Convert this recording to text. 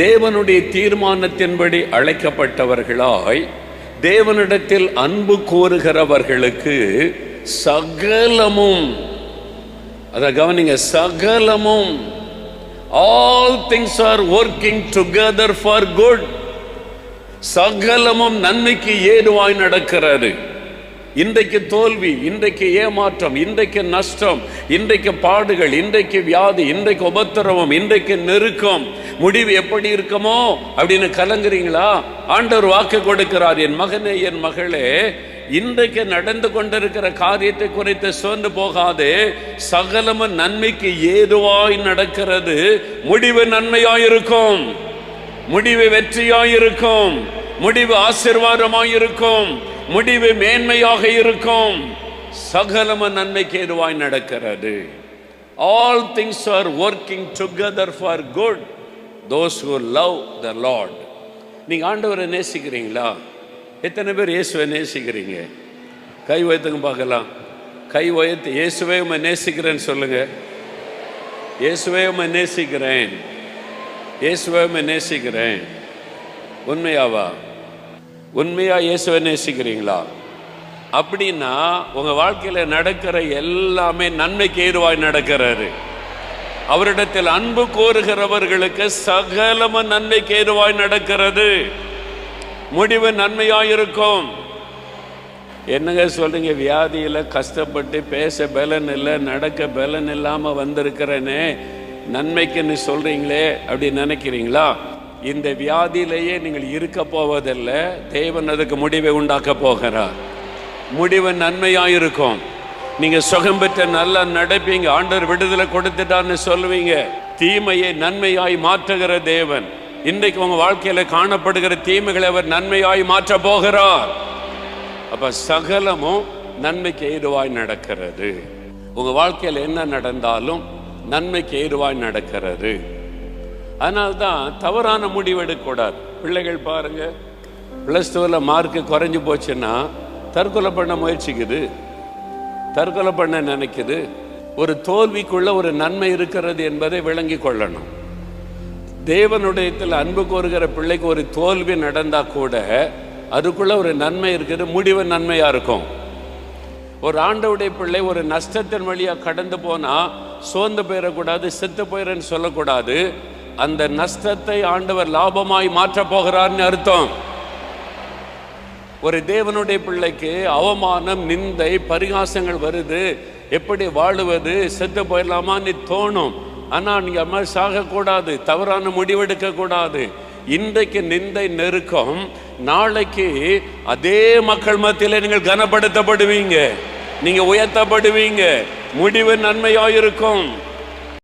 தேவனுடைய தீர்மானத்தின்படி அழைக்கப்பட்டவர்களாய் தேவனிடத்தில் அன்பு கோருகிறவர்களுக்கு சகலமும் அதை கவனிங்க சகலமும் all things are working together for good சகலமும் நன்மைக்கு ஏதுவாய் நடக்கிறது. இன்றைக்கு தோல்வி இன்றைக்கு ஏமாற்றம் இன்றைக்கு நஷ்டம் இன்றைக்கு பாடுகள் இன்றைக்கு வியாதி இன்றைக்கு உபத்திரவம் இன்றைக்கு நெருக்கம். முடிவு எப்படி இருக்குமோ அப்படின்னு கலங்குறீங்களா? ஆண்டவர் வாக்கு கொடுக்கிறார் என் மகனே என் மகளே இன்றைக்கு நடந்து கொண்டிருக்கிற காரியத்தை குறித்து சோர்ந்து போகாது. சகலமும் நன்மைக்கு ஏதுவாய் நடக்கிறது. முடிவு நன்மையாயிருக்கும். முடிவு வெற்றியாயிருக்கும். முடிவு ஆசிர்வாதமாயிருக்கும். முடிவு மேன்மையாக இருக்கும். சகலம நன்மைக்கு ஏதுவாய் நடக்கிறது. All things are working together for good those who love the Lord நீங்க ஆண்டவரை நேசிக்கிறீங்களா? எத்தனை பேர் இயேசுவை நேசிக்கிறீங்க? கை உயர்த்துங்க பார்க்கலாம். கை உயர்த்து இயேசுவை உம்மை நேசிக்கிறேன்னு சொல்லுங்க. இயேசுவை உம்மை நேசிக்கிறேன். இயேசுவை உம்மை நேசிக்கிறேன். உண்மையாவா? உண்மையாக இயேசுவை நேசிக்கிறீங்களா? அப்படின்னா உங்கள் வாழ்க்கையில் நடக்கிற எல்லாமே நன்மைக்கு ஏதுவாய் நடக்கிறாரு அவரிடத்தில் அன்பு கோருகிறவர்களுக்கு சகலம நன்மைக்கு ஏதுவாய் நடக்கிறது. முடிவு நன்மையாயிருக்கும். என்னங்க சொல்றீங்க? வியாதியில் கஷ்டப்பட்டு பேச பலன் இல்லை நடக்க பலன் இல்லாமல் வந்திருக்கிறேனே. நன்மைக்குன்னு சொல்றீங்களே அப்படி நினைக்கிறீங்களா? இந்த வியாதியிலேயே நீங்கள் இருக்க போவதில்லை. தேவன் அதுக்கு முடிவை உண்டாக்க போகிறார். முடிவு நன்மையாயிருக்கும். நீங்கள் சுகம் பெற்ற நல்லா நடப்பீங்க. ஆண்டவர் விடுதலை கொடுத்துட்டான்னு சொல்லுவீங்க. தீமையை நன்மையாய் மாற்றுகிற தேவன். இன்றைக்கு உங்கள் வாழ்க்கையில் காணப்படுகிற தீமைகளை அவர் நன்மையாய் மாற்ற போகிறார். அப்போ சகலமும் நன்மைக்கு ஏதுவாய் நடக்கிறது. உங்கள் வாழ்க்கையில் என்ன நடந்தாலும் நன்மைக்கு ஏதுவாய் நடக்கிறது. அதனால்தான் தவறான முடிவு எடுக்கக்கூடாது. பிள்ளைகள் பாருங்க ப்ளஸ் டூவில் மார்க்கு குறைஞ்சி போச்சுன்னா தற்கொலை பண்ண முயற்சிக்குது. தற்கொலை பண்ண நினைக்குது. ஒரு தோல்விக்குள்ள ஒரு நன்மை இருக்கிறது என்பதை விளங்கி கொள்ளணும். தேவனுடையத்தில் அன்பு கோருகிற பிள்ளைக்கு ஒரு தோல்வி நடந்தா கூட அதுக்குள்ள ஒரு நன்மை இருக்குது முடிவு நன்மையா இருக்கும். ஒரு ஆண்டவுடைய பிள்ளை ஒரு நஷ்டத்தின் வழியாக கடந்து போனா சோர்ந்து போயிடக்கூடாது செத்து போயிடன்னு சொல்லக்கூடாது. அந்த நஷ்டத்தை ஆண்டவர் லாபமாய் மாற்ற போகிறார்னு அர்த்தம். ஒரு தேவனுடைய பிள்ளைக்கு அவமானம் நிந்தை பரிகாசங்கள் வருது. எப்படி வாழுவது செத்து போயிடலாமான்னு தோணும். ஆனால் நீங்கள் அது மாதிரி சாகக்கூடாது தவறான முடிவெடுக்க கூடாது இன்றைக்கு நிந்தை நெருக்கம் நாளைக்கு அதே மக்கள் மத்தியில் நீங்கள் கனப்படுத்தப்படுவீங்க. நீங்கள் உயர்த்தப்படுவீங்க. முடிவு நன்மையாக இருக்கும்